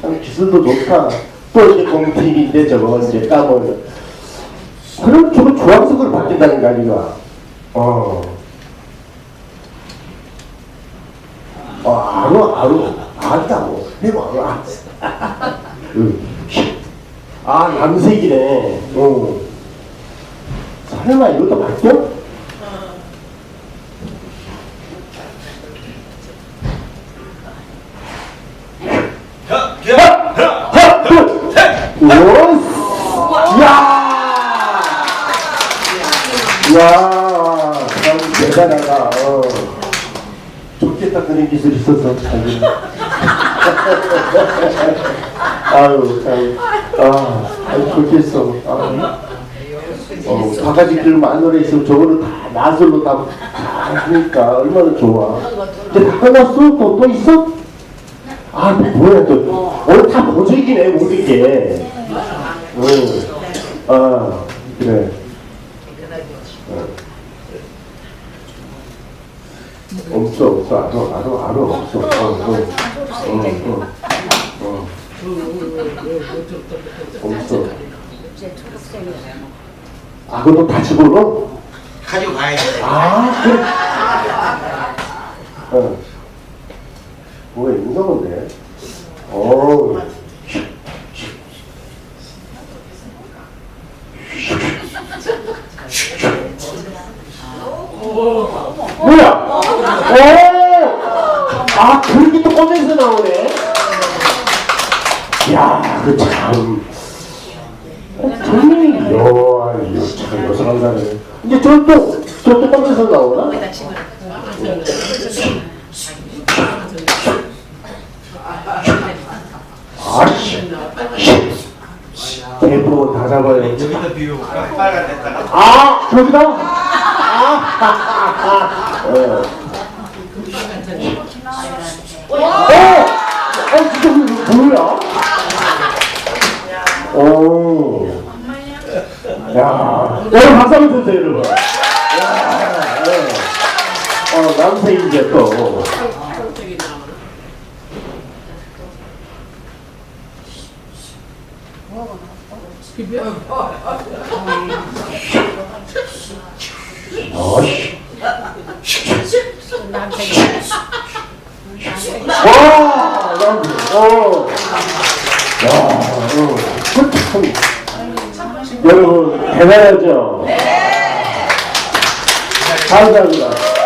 참 기술도 좋다. 또 이제 공팀인데 저거 이제 까먹어. 그럼 저거 주황색으로 바뀐다는 거 아니가? 어. 어, 아로, 아로, 안다고. 해봐, 아. 응. 아, 남색이네. 어. 설마 이것도 바뀌어? 야, 야, 야. 하나, 둘, 셋! 오! 야! 야, 참 대단하다. 어. 좋겠다, 그런 기술 있어서. 아유, 참. 아, 아유, 좋겠어. 아. 어, 바가지들 마늘에 있으면 저거는 다 나술로 다, 다 하니까 얼마나 좋아. 이제 다 끝났어? 또, 또 있어? 아, 뭐야, 또. 오늘 다 보직이네, 모든 게. 응. 아, 그래. 없어, 없어. 알아, 알아, 알아, 없어. 어, 어. 어, 어. 어. 없어. 아, 그것도 다 집어넣어? 가지고 가야 돼. 아, 그래. 어. 뭐야, 이상한데? 어. 뭐야? 오! 아, 그렇게 또 꺼내서 나오네? 야, 그 참. 정말, 야, 이거 참 여성한 사람이네. 이제 저 또, 저또 꺼내서 나오나? 아씨. 대포 다 잡아요. 여기다 비워볼까? 빨간 데다가. 아, 저기다? 아, 어. 어! 어, 진짜 이거 뭐야? 오. 야, 여러분 박수 한번 주세요, 여러분. 야, 네. 어, 남색 이제 또. 어씨. 와, 남색. 어. 야, 어. 그 참. 여러분, 대단하죠? 감사합니다.